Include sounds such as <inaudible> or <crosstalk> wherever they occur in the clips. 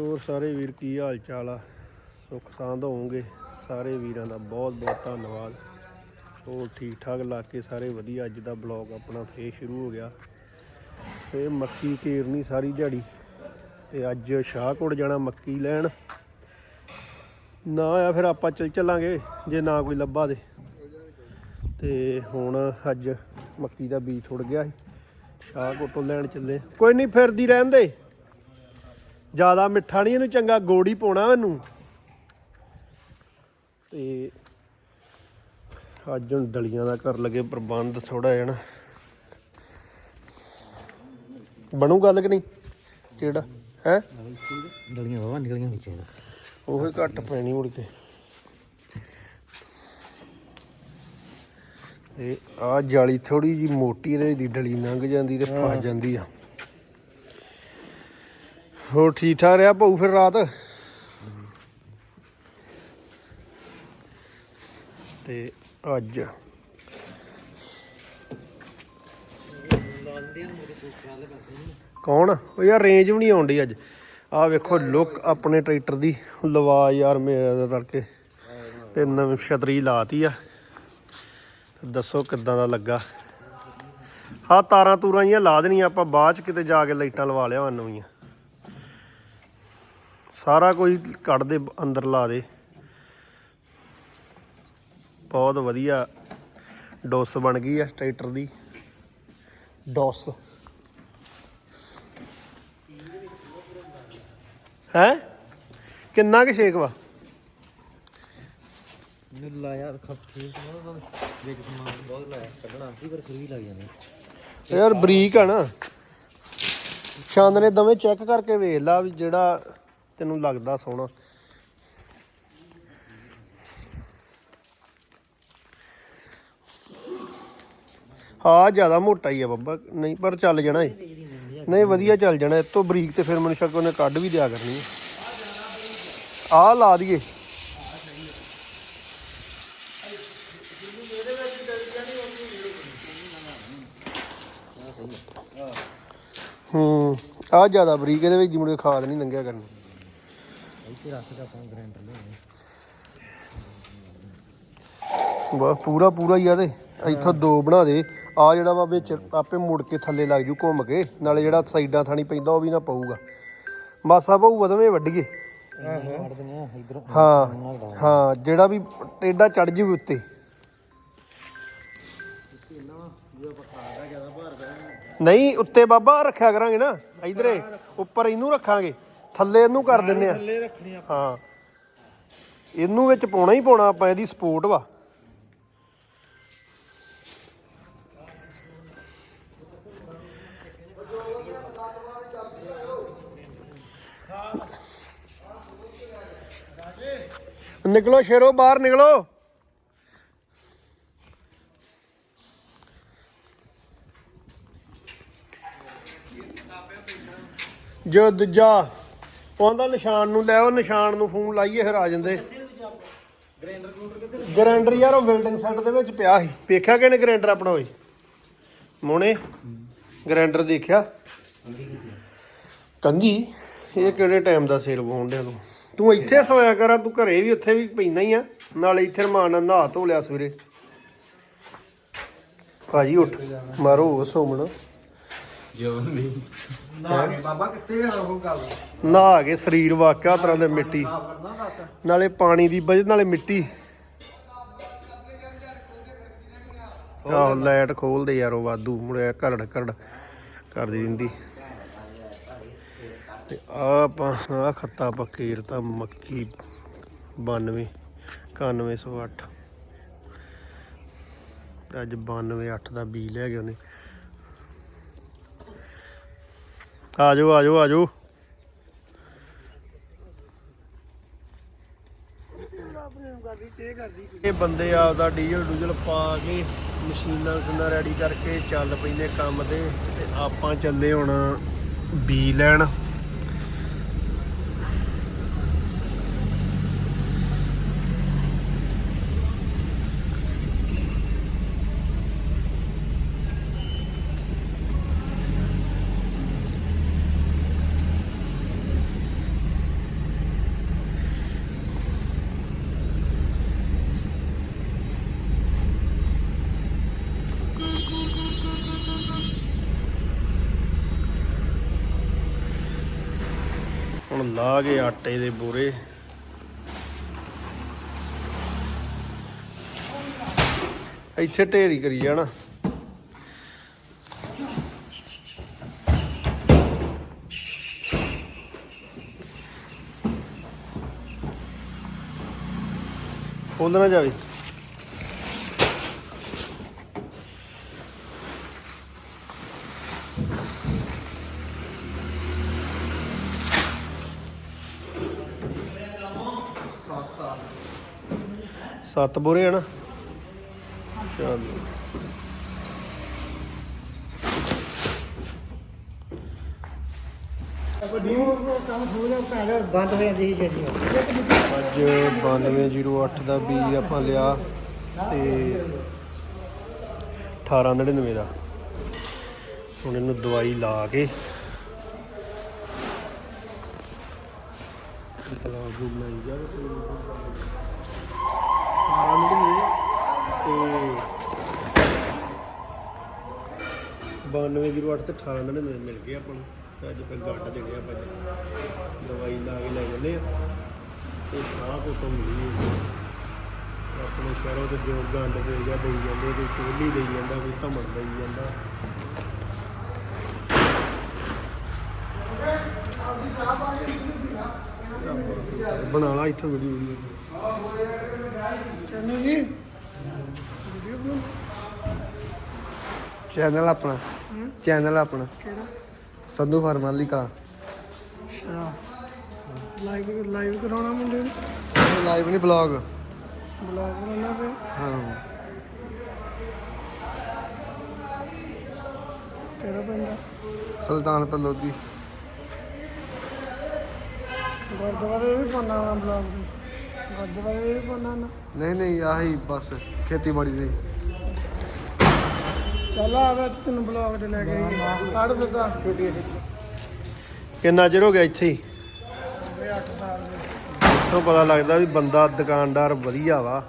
ਹੋਰ ਸਾਰੇ ਵੀਰ ਕੀ ਹਾਲ ਚਾਲ ਆ? ਸੁੱਖ ਸਾਂਦ ਹੋਵੋਗੇ। ਸਾਰੇ ਵੀਰਾਂ ਦਾ ਬਹੁਤ ਬਹੁਤ ਧੰਨਵਾਦ। ਹੋਰ ਠੀਕ ਠਾਕ ਲਾ ਸਾਰੇ ਵਧੀਆ। ਅੱਜ ਦਾ ਬਲੌਗ ਆਪਣਾ ਫੇਰ ਸ਼ੁਰੂ ਹੋ ਗਿਆ। ਤੇ ਮੱਕੀ ਘੇਰਨੀ ਸਾਰੀ ਦਿਹਾੜੀ। ਤੇ ਅੱਜ ਸ਼ਾਹਕੋਟ ਜਾਣਾ ਮੱਕੀ ਲੈਣ। ਨਾ ਆ ਫਿਰ ਆਪਾਂ ਚੱਲ ਚੱਲਾਂਗੇ, ਜੇ ਨਾ ਕੋਈ ਲੱਭਾ ਦੇ ਤੇ ਹੁਣ ਅੱਜ ਮੱਕੀ ਦਾ ਬੀਜ ਥੁੜ ਗਿਆ ਸੀ। ਸ਼ਾਹਕੋਟੋਂ ਲੈਣ ਚੱਲੇ। ਕੋਈ ਨਹੀਂ ਫਿਰਦੀ ਰਹਿੰਦੇ ਜ਼ਿਆਦਾ ਮਿੱਠਾ ਨਹੀਂ ਇਹਨੂੰ ਚੰਗਾ ਗੋੜੀ ਪਾਉਣਾ ਇਹਨੂੰ ਤੇ ਅੱਜ ਹੁਣ ਦਲੀਆਂ ਦਾ ਕਰ ਲਗੇ ਪ੍ਰਬੰਧ ਥੋੜਾ ਨਾ। ਬਣੂ ਗੱਲ ਕਿ ਨਹੀਂ? ਕਿਹੜਾ? ਹੈ? ਗਲੀਆਂ ਵਾਵਾ ਨਿਕਲੀਆਂ ਵਿੱਚ। ਉਹੀ ਘੱਟ ਪੈਣੀ ਮੁੜ ਕੇ। ਤੇ ਆ ਜਾਲੀ ਥੋੜੀ ਜੀ ਮੋਟੀ ਇਹਦੇ ਦੀ ਡਲੀ ਲੰਘ ਜਾਂਦੀ ਤੇ ਫਸ ਜਾਂਦੀ ਆ। ਹੋਰ ਠੀਕ ਠਾਕ ਰਿਹਾ ਭਾਊ ਫਿਰ ਰਾਤ? ਤੇ ਅੱਜ? ਕੌਣ? ਉਹ ਯਾਰ ਰੇਂਜ ਵੀ ਨਹੀਂ ਆਉਂਦੀ ਅੱਜ। ਆਹ ਵੇਖੋ ਲੁੱਕ ਆਪਣੇ ਟਰੈਕਟਰ ਦੀ। ਲਵਾ ਯਾਰ ਮੇਰੇ ਦਾ ਕਰਕੇ ਤੇ ਨਵੀਂ ਛਤਰੀ ਲਾਤੀ ਆ। ਦੱਸੋ ਕਿੱਦਾਂ ਦਾ ਲੱਗਾ? ਹਾਂ ਤਾਰਾਂ ਤੂਰਾਂ ਜੀਆਂ ਲਾ ਦੇਣੀਆਂ, ਆਪਾਂ ਬਾਅਦ ਚ ਕਿਤੇ ਜਾ ਕੇ ਲਾਈਟਾਂ ਲਵਾ ਲਿਆ, ਨਵੀਆਂ। ਸਾਰਾ ਕੋਈ ਕੱਢ ਦੇ ਅੰਦਰ ਲਾ ਦੇ। ਬਹੁਤ ਵਧੀਆ ਡੋਸ ਬਣ ਗਈ ਆ ਟਰੈਕਟਰ ਦੀ। ਡੋਸ। ਹੈ? ਕਿੰਨਾ ਕੁ ਛੇਕ ਵਾ? ਖੱਫੀ ਵਿੱਚ ਸਮਾਨ ਬਹੁਤ ਲਾਇਆ ਕੱਢਣਾ ਸੀ ਪਰ ਫਿਰ ਵੀ ਲੱਗ ਜਾਂਦੇ। ਯਾਰ ਬਰੀਕ ਆ ਨਾ। ਛੰਦ ਨੇ ਦਵੇਂ ਚੈੱਕ ਕਰਕੇ ਵੇਖ ਲਾ ਵੀ ਜਿਹੜਾ ਤੈਨੂੰ ਲੱਗਦਾ ਸੋਹਣਾ। ਹਾਂ ਜ਼ਿਆਦਾ ਮੋਟਾ ਹੀ ਆ ਬੱਬਾ। ਨਹੀਂ, ਪਰ ਚੱਲ ਜਾਣਾ ਏ। ਨਹੀਂ, ਵਧੀਆ ਚੱਲ ਜਾਣਾ। ਇਹ ਤੋਂ ਬਰੀਕ ਤੇ ਫਿਰ ਮੈਨੂੰ ਸ਼ੱਕ ਉਹਨੇ ਕੱਢ ਵੀ ਦਿਆ ਕਰਨੀ ਆ ਲਾ ਦਈਏ। ਹੂੰ ਆ ਜ਼ਿਆਦਾ ਬਰੀਕ, ਇਹਦੇ ਵਿੱਚ ਦੀ ਮੁੜੇ ਖਾਦ ਨਹੀਂ ਲੰਘਿਆ ਕਰਨੀ। ਰੱਖ ਕੇ ਆਪਾਂ ਬਸ ਪੂਰਾ ਪੂਰਾ ਹੀ ਆ ਤੇ। ਇੱਥੋਂ ਦੋ ਬਣਾ ਦੇ। ਆ ਜਿਹੜਾ ਵਾ ਵਿੱਚ ਆਪੇ ਮੁੜ ਕੇ ਥੱਲੇ ਲੱਗ ਜੂ ਘੁੰਮ ਕੇ। ਨਾਲੇ ਜਿਹੜਾ ਸਾਈਡਾਂ ਥਾਣੀ ਪੈਂਦਾ ਉਹ ਵੀ ਨਾ ਪਊਗਾ। ਮਾਸਾ ਪਊ ਵਦਵੇਂ ਵੱਢੀਏ ਹਾਂ ਹਾਂ ਜਿਹੜਾ ਵੀ ਟੇਡਾ ਚੜ ਜੂ ਉੱਤੇ। ਨਹੀਂ ਉੱਤੇ ਬਾਬਾ ਰੱਖਿਆ ਕਰਾਂਗੇ ਨਾ। ਇਧਰੇ ਉੱਪਰ ਇਹਨੂੰ ਰੱਖਾਂਗੇ। ਥੱਲੇ ਇਹਨੂੰ ਕਰ ਦਿੰਨੇ ਆ। ਥੱਲੇ ਰੱਖਣੀ ਹਾਂ। ਇਹਨੂੰ ਵਿੱਚ ਪਾਉਣਾ ਹੀ ਪਾਉਣਾ ਆਪਾਂ ਇਹਦੀ ਸਪੋਰਟ ਵਾ। ਨਿਕਲੋ ਸ਼ੇਰੋ ਬਾਹਰ ਨਿਕਲੋ। ਜੋ। ਦੂਜਾ ਉਹਦਾ ਨਿਸ਼ਾਨ ਨੂੰ ਲੈ ਉਹ ਨਿਸ਼ਾਨ ਨੂੰ ਫੋਨ ਲਾਈਏ, ਫਿਰ ਆ ਜਾਂਦੇ। ਗ੍ਰੈਂਡਰ ਯਾਰ, ਉਹ ਬਿਲਡਿੰਗ ਸੈੱਟ ਦੇ ਵਿੱਚ ਪਿਆ ਸੀ। ਵੇਖਿਆ ਕਿਨੇ ਗ੍ਰੈਂਡਰ ਆਪਣਾ ਹੋਈ ਮੋਨੇ ਗ੍ਰੈਂਡਰ ਦੇਖਿਆ? ਕੰਗੀ ਇਹ ਕਿਹੜੇ ਟਾਈਮ ਦਾ ਸੇਲ ਹੋਣ ਡਿਆ ਤੂੰ? ਤੂੰ ਇੱਥੇ ਸੋਇਆ ਕਰ, ਤੂੰ ਘਰੇ ਵੀ ਉੱਥੇ ਵੀ ਪੈਂਦਾ ਹੀ ਆ। ਨਾਲੇ ਇੱਥੇ ਰਮਾਨ ਨਾਲ ਨਹਾ ਧੋ ਲਿਆ ਸਵੇਰੇ। ਭਾਜੀ, ਉੱਠ। ਮਾਰੋ ਸੋਮਣ। ਜੋ ਨਹੀਂ ਨਾ ਕੇ ਬਾਬਾ ਕਿੱਥੇ ਜਾਣਾ ਉਹ ਗੱਲ? ਨਹਾ ਕੇ ਸਰੀਰ ਵਾਕਿਆ ਤਰ੍ਹਾਂ ਦੇ ਮਿੱਟੀ। ਕਰਨਾ ਦੱਸ ਨਾਲੇ ਪਾਣੀ ਦੀ ਵਜ੍ਹਾ ਨਾਲੇ ਮਿੱਟੀ। ਆਹ ਲਾਈਟ ਖੋਲਦੇ ਯਾਰ ਉਹ ਵਾਧੂ ਮੁੜਿਆ ਘਰੜ ਘਰੜ ਕਰਦੀ ਰਹਿੰਦੀ ਤੇ ਆ ਆਪਾਂ ਆ ਖੱਤਾ ਪਕੀਰ ਤਾਂ ਮੱਕੀ 92 9108 ਤੇ ਅੱਜ 928 ਦਾ ਬੀ ਲੈ ਗਿਆ ਉਹਨੇ ਆ ਜਾਓ ਆ ਜਾਓ ਆ ਜਾਓ ਇਹ ਬੰਦੇ ਆਪਦਾ ਡੀਜ਼ਲ ਡੂਜ਼ਲ ਪਾ ਕੇ ਮਸ਼ੀਨਾਂ ਮਸ਼ੀਨਾਂ ਰੈਡੀ ਕਰਕੇ ਚੱਲ ਪੈਂਦੇ ਕੰਮ ਤੇ ਤੇ ਆਪਾਂ ਚੱਲੇ ਹੁਣ ਬੀ ਲੈਣ। ਲਾ ਕੇ ਆਟੇ ਦੇ ਬੋਰੇ। ਇੱਥੇ ਢੇਰੀ ਕਰੀ ਜਾਣਾ। ਖੋਲ੍ਹ ਨਾ ਜਾਵੇ। ਸੱਤ ਬੋਰੇ ਆ ਨਾ। ਚਲੋ ਬੰਦ ਹੋ ਜਾਂਦੀ ਅੱਜ 9208 ਦਾ ਬੀਜ ਆਪਾਂ ਲਿਆ ਤੇ 1899 ਦਾ। ਹੁਣ ਇਹਨੂੰ ਦਵਾਈ ਲਾ ਕੇ ਬਲੌਗ ਬਣਾਈ ਜਾਵੇ ਕੋਈ ਤੇ 9208 ਤੇ 1899 ਮਿਲ ਗਏ ਆਪਾਂ ਨੂੰ। ਤੇ ਅੱਜ ਫਿਰ ਗੱਡ ਦੇਣੇ ਆਪਾਂ ਜੀ। ਦਵਾਈ ਲਾ ਕੇ ਲੈ ਜਾਂਦੇ ਆ। ਤੇ ਸਾਹ ਕੋ ਤੋਂ ਮਿਲੀ ਆਪਣੇ ਸ਼ਹਿਰੋਂ ਤੇ ਜੋ ਗੰਦ ਮਿਲ ਗਿਆ ਦੇਈ ਜਾਂਦੇ ਕੋਈ ਕੋਲੀ ਦੇਈ ਜਾਂਦਾ ਕੋਈ ਧਮਣ ਦੇਈ ਜਾਂਦਾ। ਬਣਾ ਲਾ ਇੱਥੋਂ ਵੀਡੀਓ। ਵੀਡੀਓ ਚੰਨੂ ਜੀ। ਚੈਨਲ ਆਪਣਾ। ਚੈਨਲ ਆਪਣਾ। ਕਿਹੜਾ? ਸੰਧੂ ਫਾਰਮ ਵਾਲੀ ਕਲਾ। ਅੱਛਾ। ਲਾਈਵ ਲਾਈਵ ਕਰਾਉਣਾ ਮੁੰਡੇ ਨੂੰ? ਲਾਈਵ ਨਹੀਂ ਬਲੌਗ ਬਲੌਗ ਬਣਾਉਣਾ ਪਿਆ ਹਾਂ। ਕਿਹੜਾ ਪਿੰਡ ਸੁਲਤਾਨਪੁਰ ਲੋਧੀ। ਗੁਰਦੁਆਰੇ ਵੀ ਪਾਉਣਾ ਨਾ ਬਲੌਗ ਗੁਰਦੁਆਰੇ ਵੀ ਪਾਉਣਾ ਨਾ? ਨਹੀਂ ਨਹੀਂ ਆਹੀ ਬਸ ਖੇਤੀਬਾੜੀ ਦੇ। ਚੱਲ ਆ ਵੇ ਤੈਨੂੰ ਬਲੌਗ ਤੇ ਲੈ ਕੇ ਆਈ ਕੱਢ ਸਿੱਧਾ। ਛੋਟੀ ਕਿੰਨਾ ਚਿਰ ਹੋ ਗਿਆ ਇੱਥੇ ਹੀ? 8 ਸਾਲ ਦੇ ਤੋਂ ਪਤਾ ਲੱਗਦਾ ਵੀ ਬੰਦਾ ਦੁਕਾਨਦਾਰ ਵਧੀਆ ਵਾ।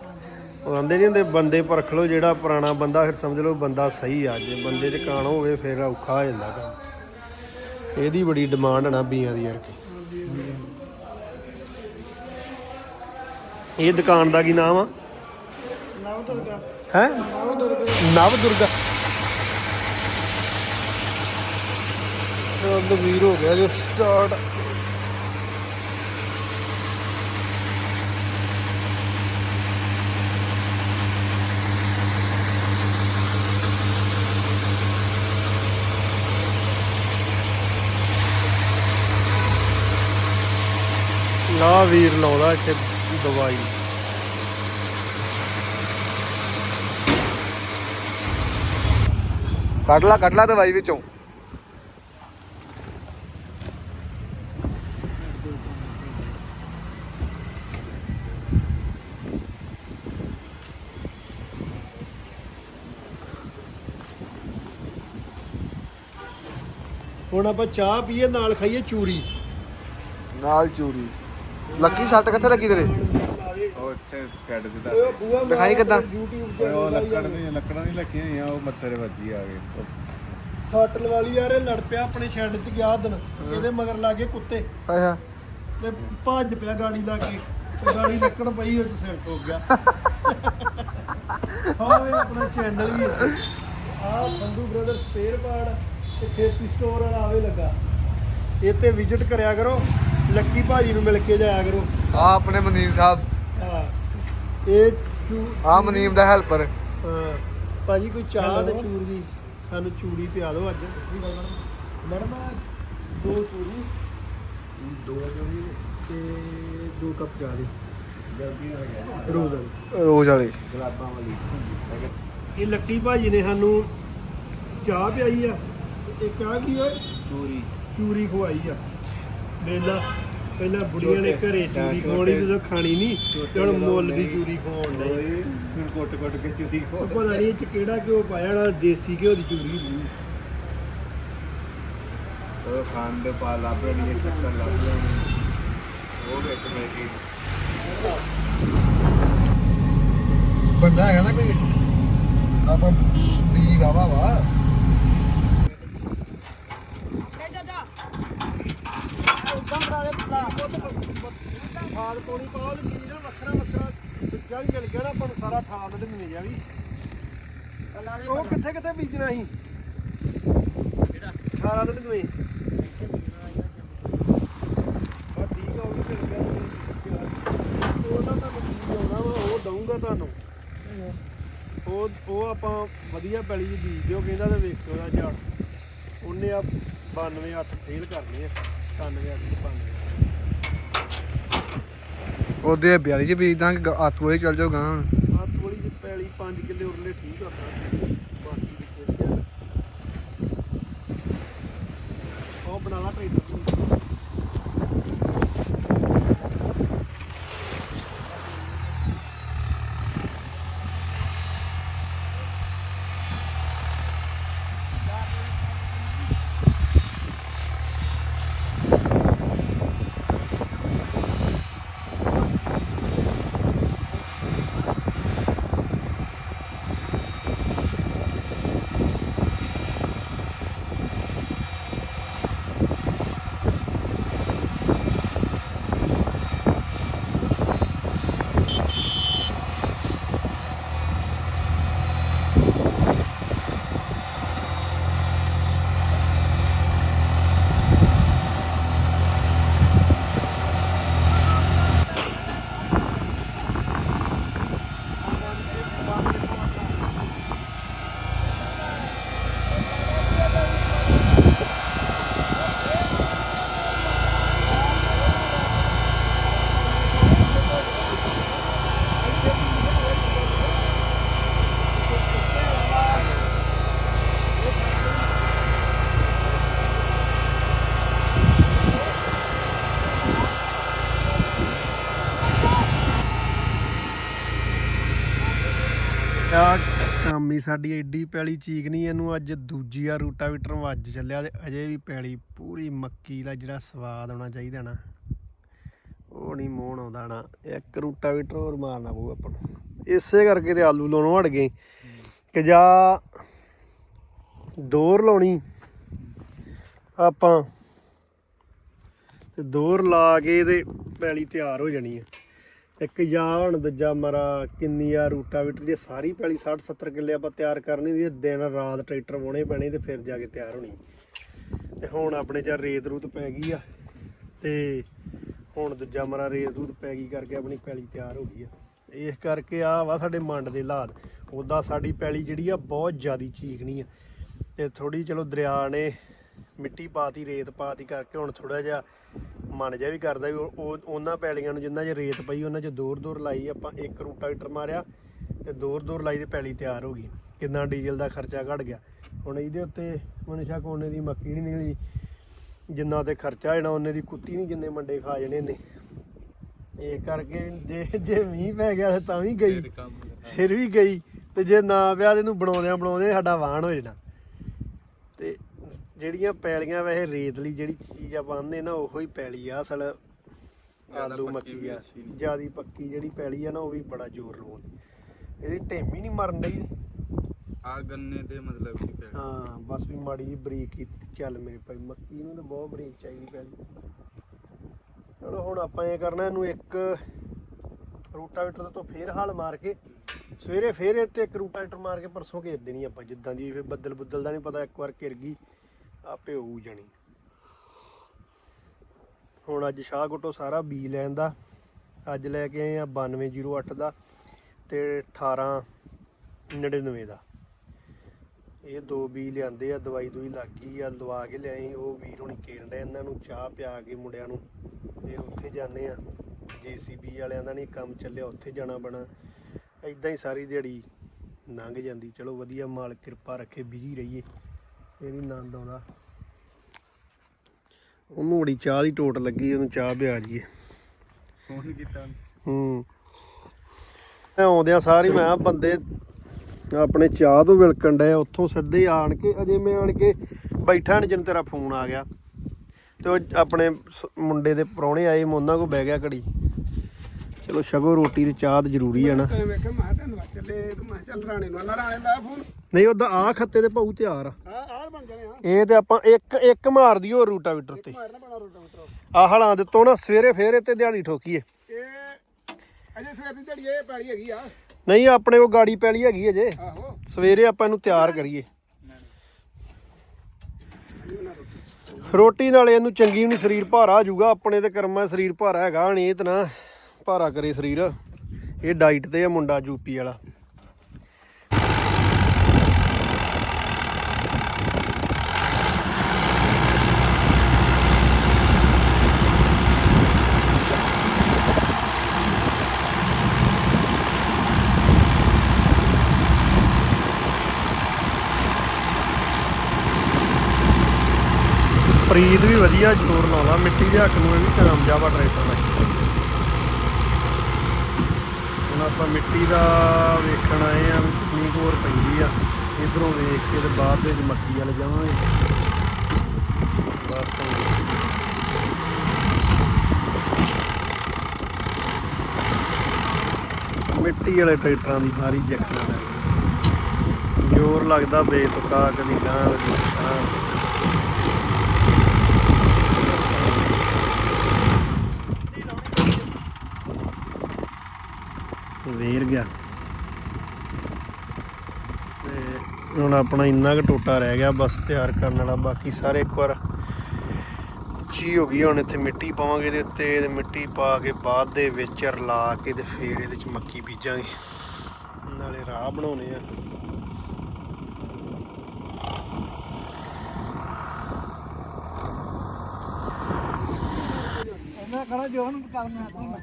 ਉਹ ਕਹਿੰਦੇ ਨਹੀਂ ਹੁੰਦੇ ਬੰਦੇ ਪਰਖ ਲਓ ਜਿਹੜਾ ਪੁਰਾਣਾ ਬੰਦਾ ਫਿਰ ਸਮਝ ਲਓ ਬੰਦਾ ਸਹੀ ਆ। ਜੇ ਬੰਦੇ 'ਚ ਕਾਣ ਹੋਵੇ ਫਿਰ ਔਖਾ ਹੋ ਜਾਂਦਾ ਕੰਮ। ਇਹਦੀ ਬੜੀ ਡਿਮਾਂਡ ਹੈ ਨਾ ਬੀਆਂ ਦੀ ਯਾਰ ਇਹ ਦੁਕਾਨ ਦਾ ਕੀ ਨਾਮ ਆ? ਨਵ ਦੁਰਗਾ। ਹੈ? ਨਵ ਦੁਰਗਾ। ਨਵ ਦੁਰਗਾ। ਚਲੋ ਵੀਰ ਹੋ ਗਿਆ ਜੋ ਸਟਾਰਟ ਨਾ ਵੀਰ ਲਾਉਂਦਾ ਇੱਥੇ ਦਵਾਈ ਕੱਢ ਲਾ ਕੱਢ ਲਾ ਦਵਾਈ ਵਿੱਚੋਂ ਹੁਣ ਆਪਾਂ ਚਾਹ ਪੀਏ ਨਾਲ ਖਾਈਏ ਚੂਰੀ। ਨਾਲ ਚੂਰੀ। ਲੱਕੀ ਸੱਟ ਕਿੱਥੇ ਲੱਗੀ ਤੇਰੇ? ਉਹ ਇੱਥੇ ਛੱਡ ਦਿੱਤਾ ਬੂਆ ਦਿਖਾਈ ਕਿੱਦਾਂ? YouTube ਓਏ ਉਹ ਚੈਨਲ ਲੱਕੜ ਨਹੀਂ ਲੱਕੜਾਂ ਨਹੀਂ ਲੱਗੀਆਂ ਹੋਈਆਂ ਉਹ ਮੱਥੇ ਦੇ ਵੱਜੀ ਆ ਗਏ ਉਹ ਸੱਟ ਲਵਾਲੀ ਯਾਰ ਇਹ ਲੜ ਪਿਆ ਆਪਣੇ ਸ਼ੈੱਡ 'ਚ ਗਿਆ ਦਿਨ। ਇਹਦੇ ਮਗਰ ਲੱਗੇ ਕੁੱਤੇ। ਤੇ ਭੱਜ ਪਿਆ ਗਾੜੀ ਲਾ ਕੇ। ਤੇ ਗਾੜੀ ਲੱਕੜ ਪਈ ਉਹ 'ਚ ਸਿਰ ਠੋਕ ਗਿਆ। <laughs> ਹਾਂ ਇਹ ਆਪਣਾ ਚੈਨਲ ਵੀ ਆ ਸੰਧੂ ਬ੍ਰਦਰ ਸਪੇਅਰ ਪਾਰਟ ਤੇ ਖੇਤੀ ਸਟੋਰ ਵਾਲਾ ਆਵੇ ਲੱਗਾ। ਤੇ ਵਿਜ਼ਿਟ ਕਰਿਆ ਕਰੋ ਲੱਕੀ ਭਾਜੀ ਨੂੰ ਮਿਲ ਕੇ ਜਾਇਆ ਕਰੋ। ਆ ਆਪਣੇ ਮਨੀਮ ਸਾਹਿਬ। ਹਾਂ ਇਹ ਚੂ ਆ ਮਨੀਮ ਦਾ ਹੈਲਪਰ ਹਾਂ ਭਾਜੀ ਕੋਈ ਚਾਹ ਤੇ ਚੂਰੀ ਸਾਨੂੰ ਚੂਰੀ ਪਿਆ ਦਿਓ ਅੱਜ। ਮੈਡਮ ਆਹ ਦੋ ਚੂਰੀ ਦੋ ਚੂਰੀ ਤੇ ਦੋ ਕੱਪ ਚਾਹ ਦੀ। ਜਲਦੀ ਹੋ ਗਿਆ ਰੋਜ਼ਨ ਰੋਜ਼ ਵਾਲੇ। ਗੁਲਾਬਾਂ ਵਾਲੀ। ਇਹ ਲੱਕੀ ਭਾਜੀ ਨੇ ਸਾਨੂੰ ਚਾਹ ਪਿਆਈ ਆ। ਇੱਕ ਆ ਕੀ ਓਏ ਚੂਰੀ। ਚੂਰੀ ਖਵਾਈ ਆ। ਵੇਲਾ ਪਹਿਲਾਂ ਬੁੜੀਆਂ ਨੇ ਘਰੇ ਹਾਂ, ਚੂਰੀ ਖਵਾਉਣੀ ਜਦੋਂ ਖਾਣੀ ਨਹੀਂ ਤੇ ਹੁਣ ਮੁੱਲ ਦੀ। ਚੂਰੀ ਖਵਾਉਣ ਓਏ ਹੁਣ ਕੁੱਟ ਕੁੱਟ ਕੇ ਚੂਰੀ ਉਹ ਖੋ ਪਤਾ ਨਹੀਂ ਇਹ ਚ ਕਿਹੜਾ ਘਿਓ ਪਾਇਆ ਨਾ ਦੇਸੀ ਘਿਓ ਦੀ ਚੂਰੀ ਹੁੰਦੀ ਉਹ ਖੰਡ ਪਾ ਲਾਬੇ ਨਹੀਂ ਸ਼ੱਕਰ ਲਾਬੇ ਨਹੀਂ ਉਹ ਵਿੱਚ ਮੇਰੀ ਬੰਦਾ ਹੈਗਾ ਨਾ ਕੋਈ? ਆਪਾਂ ਬੀਜ ਵਾਵਾ ਵਾ। ਇਦਾਂ ਬਣਾ ਦੇ ਪੱਲਾ ਖਾਦ ਪਾਉਣੀ ਪਾਓ ਤੇ ਬੀਜ ਨਾ ਵੱਖਰਾ ਵੱਖਰਾ ਦੂਜਾ ਵੀ ਮਿਲ ਗਿਆ ਨਾ ਆਪਾਂ ਨੂੰ ਸਾਰਾ ਖਾਦ ਤੇ ਮਿਲ ਗਿਆ ਵੀ। ਉਹ ਕਿੱਥੇ ਕਿੱਥੇ ਬੀਜਣਾ ਸੀ? ਦਊਂਗਾ ਤੁਹਾਨੂੰ। ਉਹ ਉਹ ਆਪਾਂ ਵਧੀਆ ਪੈਲੀ ਦੀ ਬੀਜ ਦਿਓ ਕਹਿੰਦਾ ਤੇ ਵੇਖੋ ਉਹਦਾ ਝਾੜ। ਉਹਨੇ ਆ 92 8 ਫੇਲ ਕਰਨੇ ਆ। 91 8 92 ਉਹਦੇ 42 ਚ ਬੀਜ ਦਾਂਗੇ ਹੱਥ ਕੋਲੇ ਚੱਲ ਜਾਓ ਗਾਂ ਹੁਣ ਆ ਥੋੜੀ ਜਿਹੀ ਪੈਲੀ 5 ਕਿੱਲੇ ਉਰਲੇ ਠੀਕ ਆ ਬਾਕੀ ਦੀ ਕਿਹੜੀ ਆ ਉਹ ਬਣਾ ਲਾ ਟਰੈਕਟਰ ਆ ਕਾਮੀ ਸਾਡੀ ਐਡੀ ਪੈਲੀ ਚੀਕ ਨਹੀਂ, ਇਹਨੂੰ ਅੱਜ ਦੂਜੀ ਆ ਰੂਟਾਵੀਟਰ ਵੱਜ ਚੱਲਿਆ ਤੇ ਅਜੇ ਵੀ ਪੈਲੀ ਪੂਰੀ ਮੱਕੀ ਦਾ ਜਿਹੜਾ ਸਵਾਦ ਆਉਣਾ ਚਾਹੀਦਾ ਨਾ, ਉਹ ਨਹੀਂ ਮੋਹਣ ਆਉਂਦਾ ਨਾ। ਇੱਕ ਰੂਟਾਵੀਟਰ ਹੋਰ ਮਾਰਨਾ ਪਊ ਆਪਾਂ ਨੂੰ। ਇਸੇ ਕਰਕੇ ਤੇ ਆਲੂ ਲਾਉਣੋਂ ਹਟ ਗਏ ਕਿ ਜਾਂ ਦੋਰ ਲਾਉਣੀ, ਆਪਾਂ ਤੇ ਦੋਰ ਲਾ ਕੇ ਤੇ ਪੈਲੀ ਤਿਆਰ ਹੋ ਜਾਣੀ ਹੈ ਇੱਕ ਜਾਂ ਹੁਣ ਦੂਜਾ ਮਰਾ ਕਿੰਨੀ ਆ ਰੂਟਾਵੀਟਰ ਜੇ ਸਾਰੀ ਪੈਲੀ 60 70 ਕਿੱਲੇ ਆਪਾਂ ਤਿਆਰ ਕਰਨੀ ਦੀ ਦਿਨ ਰਾਤ ਟਰੈਕਟਰ ਵਾਉਣੇ ਪੈਣੇ ਤੇ ਫਿਰ ਜਾ ਕੇ ਤਿਆਰ ਹੋਣੀ। ਤੇ ਹੁਣ ਆਪਣੇ ਚਾ ਰੇਤ ਰੂਤ ਪੈ ਗਈ ਆ, ਤੇ ਹੁਣ ਦੂਜਾ ਮਰਾ ਰੇਤ ਰੂਤ ਪੈ ਗਈ ਕਰਕੇ ਆਪਣੀ ਪੈਲੀ ਤਿਆਰ ਹੋ ਗਈ ਆ। ਇਸ ਕਰਕੇ ਆ ਵਾ ਸਾਡੇ ਮੰਡ ਦੇ ਹਾਲਾਤ। ਉਦਾਂ ਸਾਡੀ ਪੈਲੀ ਜਿਹੜੀ ਆ ਬਹੁਤ ਜ਼ਿਆਦੀ ਚੀਕਣੀ ਆ। ਤੇ ਥੋੜੀ ਚਲੋ ਦਰਿਆ ਨੇ ਮਿੱਟੀ ਪਾਤੀ, ਰੇਤ ਪਾਤੀ ਕਰਕੇ ਹੁਣ ਥੋੜਾ ਜਿਹਾ ਮਨ ਜਿਹਾ ਵੀ ਕਰਦਾ ਵੀ ਉਹ ਉਹ- ਉਹਨਾਂ ਪੈਲੀਆਂ ਨੂੰ ਜਿੰਨਾ ਜੇ ਰੇਤ ਪਈ ਉਹਨਾਂ 'ਚ ਦੂਰ ਦੂਰ ਲਾਈ ਆਪਾਂ ਇੱਕ ਰੂਟਾਵੀਟਰ ਮਾਰਿਆ ਤੇ ਦੂਰ ਦੂਰ ਲਾਈ ਤੇ ਪੈਲੀ ਤਿਆਰ ਹੋ ਗਈ। ਕਿੰਨਾ ਡੀਜ਼ਲ ਦਾ ਖਰਚਾ ਘਟ ਗਿਆ। ਹੁਣ ਇਹਦੇ ਉੱਤੇ ਮਨਸ਼ਾ ਕੋਨੇ ਦੀ ਮੱਕੀ ਨਹੀਂ ਨਿਕਲੀ। ਜਿੰਨਾ ਤੇ ਖਰਚਾ ਜਾਣਾ ਉਹਨੇ ਦੀ ਕੁੱਤੀ ਨਹੀਂ ਜਿੰਨੇ ਮੰਡੇ ਖਾ ਜਣੇ ਨੇ ਇਹ ਕਰਕੇ ਜੇ ਜੇ ਮੀਂਹ ਪੈ ਗਿਆ ਤਾਂ ਵੀ ਗਈ। ਫਿਰ ਵੀ ਗਈ। ਤੇ ਜੇ ਨਾ ਪਿਆ ਤੇ ਇਹਨੂੰ ਬਣਾਉਂਦਿਆਂ ਬਣਾਉਂਦੇ ਸਾਡਾ ਵਾਹਣ ਹੋ ਜਾਣਾ। ਜਿਹੜੀਆਂ ਪੈਲੀਆਂ ਵੈਸੇ ਰੇਤਲੀ ਜਿਹੜੀ ਚੀਜ਼ ਆ ਪਾਉਂਦੇ ਨਾ ਉਹੋ ਹੀ ਪੈਲੀ ਆ ਅਸਲ ਆਲੂ ਮੱਕੀ ਆ। ਜਿਆਦੀ ਪੱਕੀ ਜਿਹੜੀ ਪੈਲੀ ਆ ਨਾ ਉਹ ਵੀ ਬੜਾ ਜ਼ੋਰ ਲਵਾਉਂਦੀ ਇਹਦੀ ਢੇਮੀ ਨਹੀਂ ਮਰਨ ਡਈ। ਆ ਗੰਨੇ ਦੇ ਮਤਲਬ ਕੀ ਪੈਣਾ ਹਾਂ ਬਸ ਵੀ ਮਾੜੀ ਜਿਹੀ ਬਰੀਕ ਕੀਤੀ ਚੱਲ ਮੇਰੇ ਭਾਈ ਮੱਕੀ ਨੂੰ ਤਾਂ ਬਹੁਤ ਬਰੀਕ ਚਾਹੀਦੀ ਪੈਲੀ। ਚਲੋ ਹੁਣ ਆਪਾਂ ਇਹ ਕਰਨਾ ਇਹਨੂੰ ਇੱਕ ਰੂਟਾਵੀਟਰ ਤੋਂ ਫੇਰ ਹਾਲ ਮਾਰ ਕੇ ਸਵੇਰੇ ਫੇਰ ਇਹ ਤੇ ਇੱਕ ਰੂਟਾਵੀਟਰ ਮਾਰ ਕੇ ਪਰਸੋਂ ਘੇਰ ਦੇਣੀ ਆਪਾਂ ਜਿੱਦਾਂ ਦੀ ਫੇਰ ਬੱਦਲ ਬੁੱਦਲ ਦਾ ਨਹੀਂ ਪਤਾ ਇੱਕ ਵਾਰ ਘਿਰ ਗਈ। ਆਪੇ ਹੋਊ ਜਾਣੀ। ਹੁਣ ਅੱਜ ਸ਼ਾਹਕੋਟੋ ਸਾਰਾ ਬੀ ਲੈਣ ਦਾ। ਅੱਜ ਲੈ ਕੇ ਆਏ ਆ 9208 ਦਾ ਤੇ 1899 ਦਾ। ਇਹ ਦੋ ਬੀ ਲਿਆਂਦੇ ਆ, ਦਵਾਈ ਦੂਈ ਲੱਗ ਗਈ ਆ, ਲਵਾ ਕੇ ਲਿਆਈ ਉਹ ਵੀਰ ਹੁਣੀ ਕੇਰਨ ਡਏ ਇਹਨਾਂ ਨੂੰ, ਚਾਹ ਪਿਆ ਕੇ ਮੁੰਡਿਆਂ ਨੂੰ। ਤੇ ਉੱਥੇ ਜਾਂਦੇ ਆ। ਜੀਸੀਬੀ ਵਾਲਿਆਂ ਦਾ ਨਹੀਂ ਕੰਮ ਚੱਲਿਆ, ਉੱਥੇ ਜਾਣਾ ਬਣਾ ਐਦਾਂ ਹੀ ਸਾਰੀ ਦਿਹਾੜੀ ਲੰਘ ਜਾਂਦੀ। ਚਲੋ ਵਧੀਆ ਮਾਲ ਕਿਰਪਾ ਰੱਖੇ, ਬਿਜ਼ੀ ਰਹੀਏ। ਇਹ ਨਹੀਂ ਆਨੰਦ ਆਉਂਦਾ। ਉਹਨੂੰ ਬੜੀ ਚਾਹ ਦੀ ਟੋਟ ਲੱਗੀ ਉਹਨੂੰ ਚਾਹ ਪਿਆ ਜੀਏ ਫੋਨ ਕੀਤਾ ਹੂੰ। ਮੈਂ ਆਉਂਦਿਆਂ ਸਾਰੀ ਮੈਂ ਬੰਦੇ ਆਪਣੇ ਚਾਹ ਤੋਂ ਵਿਲਕਣ ਡਏ ਉੱਥੋਂ ਸਿੱਧੇ ਆਣ ਕੇ ਅਜੇ ਮੈਂ ਆਣ ਕੇ ਬੈਠਾ ਨੀ ਜਦੋਂ ਤੇਰਾ ਫੋਨ ਆ ਗਿਆ। ਤੇ ਉਹ ਆਪਣੇ ਮੁੰਡੇ ਦੇ ਪ੍ਰਾਹੁਣੇ ਆਏ ਮੈਂ ਉਹਨਾਂ ਕੋਲ ਬਹਿ ਗਿਆ ਘੜੀ। ਚਲੋ ਛਕੋ ਰੋਟੀ ਤੇ ਚਾਹ ਤਾਂ ਜ਼ਰੂਰੀ ਆ ਨਾ। ਮੈਂ ਵੇਖਿਆ ਮੈਂ ਧੰਨਵਾਦ ਚੱਲੇ ਤੇ ਮੈਂ ਕਿਹਾ ਚੱਲ ਰਾਣੇ ਨੂੰ ਆਲਾ ਰਾਣੇ ਦਾ ਫੋਨ। ਨਹੀਂ ਉਹਦਾ ਆ ਖੱਤੇ ਦੇ ਭਾਊ ਤਿਆਰ ਆ। ਇਹ ਤੇ ਆਪਾਂ ਇੱਕ ਇੱਕ ਮਾਰ ਦਿਓ ਰੂਟਾਵੀਟਰ ਤੇ। ਮਾਰਨਾ ਪੈਣਾ ਰੋਟਾਵੇਟਰ ਆਹ ਹਲਾਂ ਦਿੱਤੋਂ ਨਾ ਸਵੇਰੇ ਫੇਰ ਇੱਥੇ ਦਿਹਾੜੀ ਠੋਕੀਏ। ਇਹ ਅਜੇ ਸਵੇਰ ਦੀ ਦਿਹਾੜੀ ਇਹ ਪੈੜੀ ਹੈਗੀ ਆ। ਨਹੀਂ ਆਪਣੇ ਉਹ ਗਾੜੀ ਪੈਲੀ ਹੈਗੀ ਅਜੇ ਆਹੋ। ਸਵੇਰੇ ਆਪਾਂ ਇਹਨੂੰ ਤਿਆਰ ਕਰੀਏ। ਰੋਟੀ। ਨਾਲ ਇਹਨੂੰ ਚੰਗੀ ਵੀ ਨਹੀਂ ਸਰੀਰ ਭਾਰਾ ਹੋ ਜਾਊਗਾ। ਆਪਣੇ ਤੇ ਕਰਮਾ ਸਰੀਰ ਭਾਰਾ ਹੈਗਾ ਨਹੀਂ ਇਹ ਤਾਂ ਨਾ। ਭਾਰਾ ਕਰੇ ਸਰੀਰ। ਇਹ ਡਾਈਟ ਤੇ ਆ ਮੁੰਡਾ ਯੂਪੀ ਵਾਲਾ। ਪ੍ਰੀਤ ਵੀ ਵਧੀਆ ਜ਼ੋਰ ਲਾਉਂਦਾ ਮਿੱਟੀ ਦੇ ਹੱਕ ਨੂੰ ਇਹ ਵੀ ਕਾਮਯਾਬ ਆ ਟਰੈਕਟਰ ਦਾ। ਹੁਣ ਆਪਾਂ ਮਿੱਟੀ ਦਾ ਵੇਖਣ ਆਏ ਆ, ਵੀ ਕਿੰਨੀ ਹੋਰ ਪੈਂਦੀ ਆ। ਇਧਰੋਂ ਵੇਖ ਕੇ ਤੇ ਬਾਅਦ ਦੇ ਵਿੱਚ ਮੱਕੀ ਵਾਲੇ ਜਾਵਾਂਗੇ। ਬਸ ਮਿੱਟੀ ਵਾਲੇ ਟਰੈਕਟਰਾਂ ਦੀ ਸਾਰੀ ਜੱਖਣਾ ਦਾ ਜ਼ੋਰ ਲੱਗਦਾ ਬੇਤੁਕਾ, ਕਦੀ ਗਾਂ ਕਦੀ ਗਾਂ ਵੇਰ ਗਿਆ। ਤੇ ਹੁਣ ਆਪਣਾ ਇੰਨਾ ਕੁ ਟੋਟਾ ਰਹਿ ਗਿਆ, ਬਸ ਤਿਆਰ ਕਰਨ ਵਾਲਾ, ਬਾਕੀ ਸਾਰੇ ਇੱਕ ਵਾਰ ਚੀ ਹੋ ਗਈ ਹੁਣ ਇੱਥੇ ਮਿੱਟੀ ਪਾਵਾਂਗੇ ਇਹਦੇ ਉੱਤੇ, ਤੇ ਮਿੱਟੀ ਪਾ ਕੇ ਬਾਅਦ ਦੇ ਵਿੱਚ ਰਲਾ ਕੇ ਤੇ ਫੇਰ ਇਹਦੇ ਵਿੱਚ ਮੱਕੀ ਬੀਜਾਂਗੇ। ਨਾਲੇ ਰਾਹ ਬਣਾਉਣੇ ਆ। ਇਹਨਾਂ ਜੋ ਹੁਣ ਕਰਨਾ।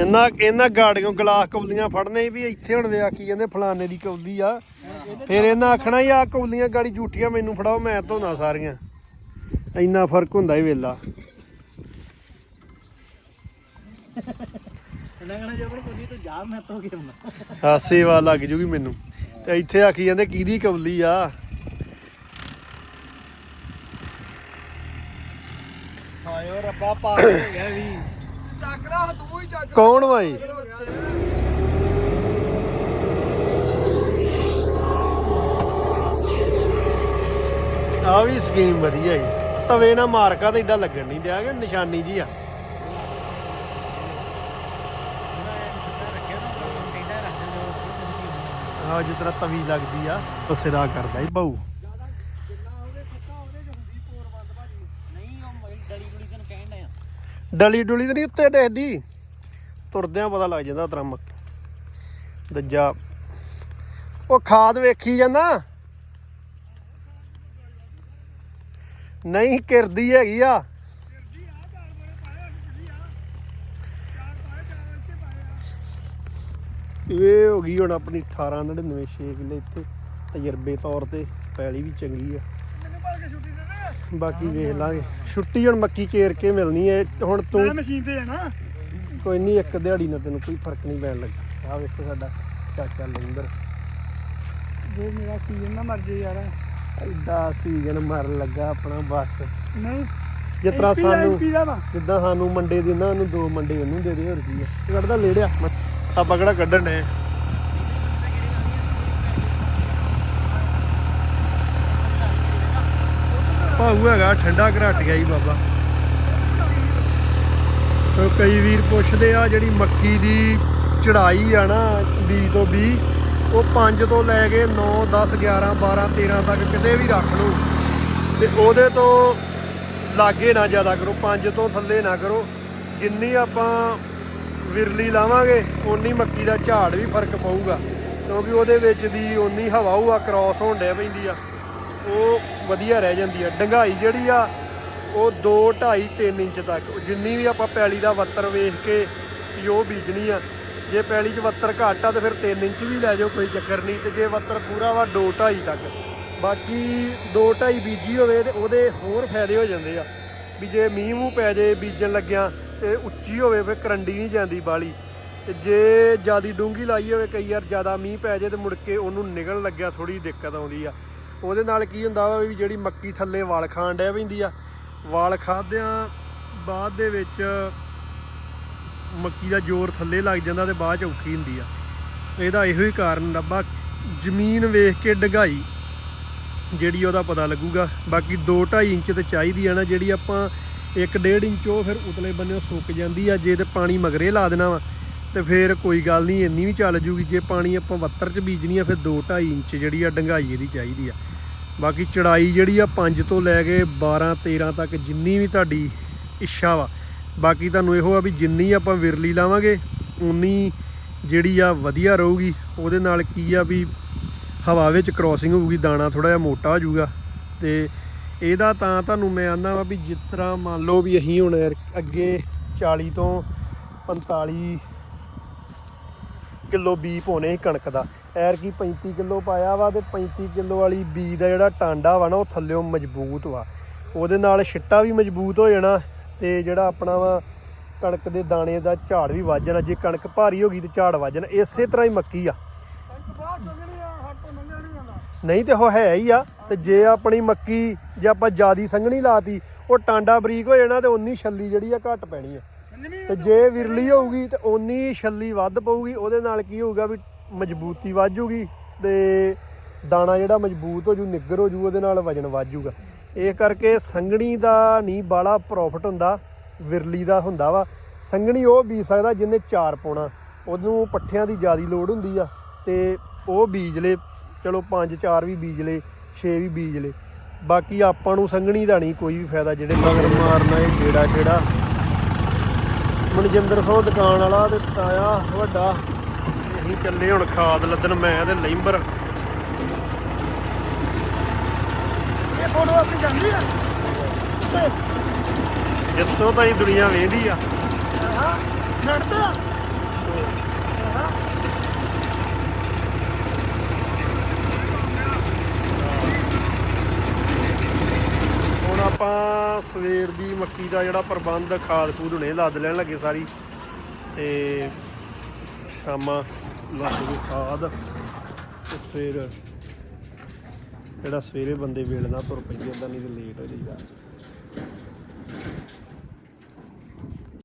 ਇਹਨਾਂ ਇਹਨਾਂ ਗਾੜੀਆਂ ਗਲਾਸ ਕੌਲੀਆਂ ਫੜਨੇ ਵੀ ਇੱਥੇ ਹੁਣ ਵੇ ਆਖੀ ਜਾਂਦੇ ਫਲਾਣੇ ਦੀ ਕੌਲੀ ਆ। ਫਿਰ ਇਹਨਾਂ ਆਖਣਾ ਹੀ ਆ ਕੌਲੀਆਂ ਗਾੜੀ ਝੂਠੀਆਂ ਮੈਨੂੰ ਫੜਾਓ, ਮੈਂ ਧੋਣਾ ਸਾਰੀਆਂ। ਇੰਨਾ ਫ਼ਰਕ ਹੁੰਦਾ ਹੀ ਵੇਲਾ। ਹਾਸੇ ਵਾ ਲੱਗ ਜੂਗੀ ਮੈਨੂੰ। ਤੇ ਇੱਥੇ ਆਖੀ ਜਾਂਦੇ ਕਿਹਦੀ ਕੌਲੀ ਆ? ਹਾਇਓ ਰੱਬਾ ਪਾਰ ਹੋ ਗਿਆ ਵੀ। ਚੱਕ ਲਾ, ਤੂੰ ਹੀ ਚੱਕ ਕੌਣ ਵਾਈ ਆ ਵੀ ਸਕੀਮ ਵਧੀਆ ਹੀ ਤਵੇ ਨਾ ਮਾਰਕਾ ਤੇ ਏਡਾ ਲੱਗਣ ਨਹੀਂ ਦਿਆ ਕਿ ਨਿਸ਼ਾਨੀ ਜੀ ਆ। ਹਾਂ ਜਿਸ ਤਰ੍ਹਾਂ ਤਵੀ ਲੱਗਦੀ ਆ ਬਸਿਰਾ ਕਰਦਾ ਹੀ ਬਾਊ ਨਹੀਂ ਉਹ ਮੇਰੀ ਡਲੀ ਡੁਲੀ ਤੈਨੂੰ ਕਹਿਣ ਡਿਆ ਡਲੀ ਡੁਲੀ ਤੇ ਨਹੀਂ ਉੱਤੇ ਡੇਦੀ ਤੁਰਦਿਆਂ ਪਤਾ ਲੱਗ ਜਾਂਦਾ ਤੇਰਾ ਮੱਕ। ਦੱਜਾ, ਉਹ ਖਾਦ ਵੇਖੀ ਜਾਂਦਾ। ਨਹੀਂ, ਕਿਰਦੀ ਹੈਗੀ ਆ। ਇਹ ਹੋ ਗਈ ਹੁਣ ਆਪਣੀ 1899 6 ਕਿੱਲੇ ਇੱਥੇ। ਤਜਰਬੇ ਤੌਰ ਤੇ ਪੈਲੀ ਵੀ ਚੰਗੀ ਆ ਮੈਨੂੰ ਭਲ ਕੇ ਛੁੱਟੀ ਦੇ ਦੇ ਬਾਕੀ ਵੇਖ ਲਾਂਗੇ। ਛੁੱਟੀ ਹੁਣ ਮੱਕੀ ਕੇਰ ਕੇ ਮਿਲਣੀ ਹੈ ਹੁਣ ਤੂੰ ਮੈਂ ਮਸ਼ੀਨ ਤੇ ਜਾਣਾ। ਕੋਈ ਨਹੀਂ ਇੱਕ ਦਿਹਾੜੀ ਨਾਲ ਤੈਨੂੰ ਕੋਈ ਫ਼ਰਕ ਨਹੀਂ ਪੈਣ ਲੱਗਾ। ਆ ਵੇਖੋ ਸਾਡਾ ਚਾਚਾ ਲੰਦਰ ਜੇ ਮੇਰਾ ਸੀਜ਼ਨ ਨਾ ਮਰ ਜੇ ਯਾਰ। ਐਡਾ ਸੀਜ਼ਨ ਮਰਨ ਲੱਗਾ ਆਪਣਾ ਬਸ। ਨਹੀਂ ਜਿਸ ਤਰ੍ਹਾਂ ਸਾਨੂੰ ਦਾ ਜਿੱਦਾਂ ਸਾਨੂੰ ਮੰਡੇ ਦੇਣਾ ਉਹਨੂੰ ਦੋ ਮੰਡੇ ਉਹਨੂੰ ਦੇ ਦੇ ਹੋਰ ਕੀ ਆ ਕੱਢਦਾ ਲੇੜਿਆ। ਆਪਾਂ ਕਿਹੜਾ ਕੱਢਣ ਡਏ? ਭਾਊ ਹੈਗਾ, ਠੰਡਾ ਘਰਾਟ ਗਿਆ ਜੀ ਬਾਬਾ। ਸੋ ਕਈ ਵੀਰ ਪੁੱਛਦੇ ਆ, ਜਿਹੜੀ ਮੱਕੀ ਦੀ ਚੜਾਈ ਆ ਨਾ, ਬੀ ਤੋਂ ਬੀ, ਉਹ 5 ਤੋਂ ਲੈ ਕੇ 9 10 11 12 13 ਤੱਕ ਕਿਤੇ ਵੀ ਰੱਖ ਲਓ। ਤੇ ਉਹਦੇ ਤੋਂ ਲਾਗੇ ਨਾ ਜ਼ਿਆਦਾ ਕਰੋ 5 ਤੋਂ ਥੱਲੇ ਨਾ ਕਰੋ। ਜਿੰਨੀ ਆਪਾਂ ਵਿਰਲੀ ਲਾਵਾਂਗੇ, ਓਨੀ ਮੱਕੀ ਦਾ ਝਾੜ ਵੀ ਫ਼ਰਕ ਪਊਗਾ। ਕਿਉਂਕਿ ਉਹਦੇ ਵਿੱਚ ਦੀ ਓਨੀ ਹਵਾ ਹੁਆ ਕ੍ਰਾਸ ਹੋਣ ਡਿਆ ਪੈਂਦੀ ਆ। ਉਹ ਵਧੀਆ ਰਹਿ ਜਾਂਦੀ ਆ। ਡੰਗਾਈ ਜਿਹੜੀ ਆ, ਉਹ 2 2.5 3 ਇੰਚ ਤੱਕ। ਜਿੰਨੀ ਵੀ ਆਪਾਂ ਪੈਲੀ ਦਾ ਵੱਤਰ ਵੇਖ ਕੇ ਵੀ ਉਹ ਬੀਜਣੀ ਆ, ਜੇ ਪੈਲੀ 'ਚ ਵੱਤਰ ਘੱਟ ਆ ਤੇ ਫਿਰ 3 ਇੰਚ ਵੀ ਲੈ ਜਾਓ, ਕੋਈ ਚੱਕਰ ਨਹੀਂ। ਤੇ ਜੇ ਵੱਤਰ ਪੂਰਾ ਵਾ 2 2.5 ਤੱਕ। ਬਾਕੀ 2 2.5 ਬੀਜੀ ਹੋਵੇ ਤੇ ਉਹਦੇ ਹੋਰ ਫਾਇਦੇ ਹੋ ਜਾਂਦੇ ਆ। ਵੀ ਜੇ ਮੀਂਹ ਮੂੰਹ ਪੈ ਜੇ, ਬੀਜਣ ਲੱਗਿਆ ਤੇ ਉੱਚੀ ਹੋਵੇ, ਫਿਰ ਕਰੰਡੀ ਨਹੀਂ ਜਾਂਦੀ ਬਾਲੀ। ਤੇ ਜੇ ਜਿਆਦੀ ਡੂੰਗੀ ਲਾਈ ਹੋਵੇ, ਕਈ ਵਾਰ ਜ਼ਿਆਦਾ ਮੀਂਹ ਪੈ ਜੇ ਤੇ ਮੁੜ ਕੇ ਉਹਨੂੰ ਨਿਕਲਣ ਲੱਗਿਆ ਥੋੜੀ ਦਿੱਕਤ ਆਉਂਦੀ ਆ। ਉਹਦੇ ਨਾਲ ਕੀ ਹੁੰਦਾ ਵਾ ਵੀ ਜਿਹੜੀ ਮੱਕੀ ਥੱਲੇ ਵਾਲ ਖਾਣ ਡਿਆ ਪੈਂਦੀ ਆ, ਵਾਲ ਖਾਦਿਆਂ ਬਾਅਦ ਦੇ ਵਿੱਚ ਮੱਕੀ ਦਾ ਜ਼ੋਰ ਥੱਲੇ ਲੱਗ ਜਾਂਦਾ ਤੇ ਬਾਅਦ ਚ ਔਖੀ ਹੁੰਦੀ ਆ। ਇਹਦਾ ਇਹੋ ਹੀ ਕਾਰਨ ਰੱਬਾ ਜ਼ਮੀਨ ਵੇਖ ਕੇ ਡਗਾਈ ਜਿਹੜੀ ਉਹਦਾ ਪਤਾ ਲੱਗੂਗਾ। ਬਾਕੀ 2.5 ਇੰਚ ਤੇ ਚਾਹੀਦੀ ਆ ਨਾ, ਜਿਹੜੀ ਆਪਾਂ 1.5 ਇੰਚ ਉਹ ਫਿਰ ਉਤਲੇ ਬੰਨਿਓ ਸੁੱਕ ਜਾਂਦੀ ਆ, ਜੇ ਤੇ ਪਾਣੀ ਮਗਰੇ ਲਾ ਦੇਣਾ ਵਾ, ਤੇ ਫਿਰ ਕੋਈ ਗੱਲ ਨਹੀਂ, ਇੰਨੀ ਵੀ ਚੱਲ ਜੂਗੀ, ਜੇ ਪਾਣੀ ਆਪਾਂ 72 ਚ ਬੀਜਣੀ ਆ, ਫਿਰ 2.5 ਇੰਚ ਜਿਹੜੀ ਆ ਡੰਗਾਈ ਇਹਦੀ ਚਾਹੀਦੀ ਆ। ਬਾਕੀ ਚੜਾਈ ਜਿਹੜੀ ਆ 5 ਤੋਂ ਲੈ ਕੇ 12 13 ਤੱਕ ਜਿੰਨੀ ਵੀ ਤੁਹਾਡੀ ਇੱਛਾ ਵਾ, ਬਾਕੀ ਤੁਹਾਨੂੰ ਇਹੋ ਆ ਵੀ ਜਿੰਨੀ ਆਪਾਂ ਵਿਰਲੀ ਲਾਵਾਂਗੇ, ਉਨੀ ਜਿਹੜੀ ਆ ਵਧੀਆ ਰਹੂਗੀ। ਉਹਦੇ ਨਾਲ ਕੀ ਆ ਵੀ ਹਵਾ ਵਿੱਚ ਕ੍ਰੋਸਿੰਗ ਹੋਊਗੀ, ਦਾਣਾ ਥੋੜਾ ਜਿਹਾ ਮੋਟਾ ਹੋ ਜਾਊਗਾ। ਤੇ ਇਹਦਾ ਤਾਂ ਤੁਹਾਨੂੰ ਮੈਂ ਆਨਾ ਵਾ ਵੀ ਜਿਸ ਤਰ੍ਹਾਂ ਮੰਨ ਲਓ ਵੀ ਅਸੀਂ ਹੁਣ ਅੱਗੇ 40 ਤੋਂ 45 ਕਿਲੋ ਬੀ ਪਾਉਣੇ ਕਣਕ ਦਾ। ਐਰ ਕੀ 35 ਕਿਲੋ ਪਾਇਆ ਵਾ ਤੇ 35 ਕਿਲੋ ਵਾਲੀ ਬੀ ਦਾ ਜਿਹੜਾ ਟਾਂਡਾ ਵਾ ਨਾ, ਉਹ ਥੱਲਿਓਂ ਮਜ਼ਬੂਤ ਵਾ। ਉਹਦੇ ਨਾਲ ਛਿੱਟਾ ਵੀ ਮਜ਼ਬੂਤ ਹੋ ਜਾਣਾ ਤੇ ਜਿਹੜਾ ਆਪਣਾ ਵਾ ਕਣਕ ਦੇ ਦਾਣੇ ਦਾ ਝਾੜ ਵੀ ਵੱਜ ਜਾਣਾ। ਜੇ ਕਣਕ ਭਾਰੀ ਹੋ ਗਈ ਤੇ ਝਾੜ ਵੱਜ ਜਾਣਾ। ਇਸੇ ਤਰ੍ਹਾਂ ਹੀ ਮੱਕੀ ਆ। ਨਹੀਂ ਜਾਂਦਾ ਤੇ ਉਹ ਹੈ ਹੀ ਆ ਤੇ ਜੇ ਆਪਣੀ ਮੱਕੀ ਜੇ ਆਪਾਂ ਜਿਆਦੀ ਸੰਘਣੀ ਲਾਤੀ, ਉਹ ਟਾਂਡਾ ਬਰੀਕ ਹੋ ਜਾਣਾ ਤੇ ਉਨੀ ਛੱਲੀ ਜਿਹੜੀ ਆ ਘੱਟ ਪੈਣੀ ਆ। ਸੰਗਣੀ ਤੇ ਜੇ ਵਿਰਲੀ ਹੋਊਗੀ ਤੇ ਉਨੀ ਛੱਲੀ ਵੱਧ ਪਊਗੀ, ਉਹਦੇ ਨਾਲ ਕੀ ਹੋਊਗਾ ਵੀ ਮਜ਼ਬੂਤੀ ਵੱਧ ਜੂਗੀ ਤੇ ਦਾਣਾ ਜਿਹੜਾ ਮਜ਼ਬੂਤ ਹੋ ਜੂ, ਨਿੱਗਰ ਹੋ ਜੂ, ਉਹਦੇ ਨਾਲ ਵਜਨ ਵੱਧ ਜੂਗਾ ਇਹ ਕਰਕੇ ਸੰਘਣੀ ਦਾ ਨਹੀਂ ਬਾਲਾ ਪ੍ਰੋਫਿਟ ਹੁੰਦਾ, ਵਿਰਲੀ ਦਾ ਹੁੰਦਾ ਵਾ। ਸੰਘਣੀ ਉਹ ਬੀਜ ਸਕਦਾ ਜਿਹਨੇ ਚਾਰ ਪਾਉਣਾ, ਉਹਨੂੰ ਪੱਠਿਆਂ ਦੀ ਜ਼ਿਆਦੀ ਲੋੜ ਹੁੰਦੀ ਆ ਤੇ ਉਹ ਬੀਜ ਲੇ। ਚਲੋ ਪੰਜ, ਚਾਰ ਵੀ ਬੀਜ ਲੇ 6 ਵੀ ਬੀਜ ਲੇ। ਬਾਕੀ ਆਪਾਂ ਨੂੰ ਸੰਘਣੀ ਦਾ ਨਹੀਂ ਕੋਈ ਵੀ ਫਾਇਦਾ, ਜਿਹੜੇ ਮਗਰ ਮਾਰਨਾ ਇਹ ਜਿਹੜਾ ਜਿਹੜਾ ਮਨਜਿੰਦਰ ਸਿੰਘ ਦੁਕਾਨ ਵਾਲਾ ਤੇ ਤਾਇਆ ਵੱਡਾ। ਅਸੀਂ ਚੱਲੇ ਹੁਣ ਖਾਦ ਲੱਦਣ ਮੈਂ ਤੇ ਲੈਂਬਰ। ਇਹ ਫੋਟੋ ਆਪਣੀ ਜਾਂਦੀ ਆ? ਜਿੱਥੋਂ ਤਾਈ ਦੁਨੀਆ ਵੇਂਦੀ ਆ। ਹਾਂ ਨੜਦਾ ਆਪਾਂ ਸਵੇਰ ਦੀ ਮੱਕੀ ਦਾ ਜਿਹੜਾ ਪ੍ਰਬੰਧ ਖਾਦ ਖੂਦ ਹੁਣੇ ਲੱਦ ਲੈਣ ਲੱਗੇ ਸਾਰੀ ਤੇ ਸ਼ਾਮਾਂ ਲੱਗ ਕੇ ਖਾਦ ਤੇ ਫਿਰ ਜਿਹੜਾ ਸਵੇਰੇ ਬੰਦੇ ਵੇਲਣਾ ਤੁਰ ਪਈ ਜਾਂਦਾ ਨਹੀਂ ਤੇ ਲੇਟ ਹੋ ਜਾਈਦਾ।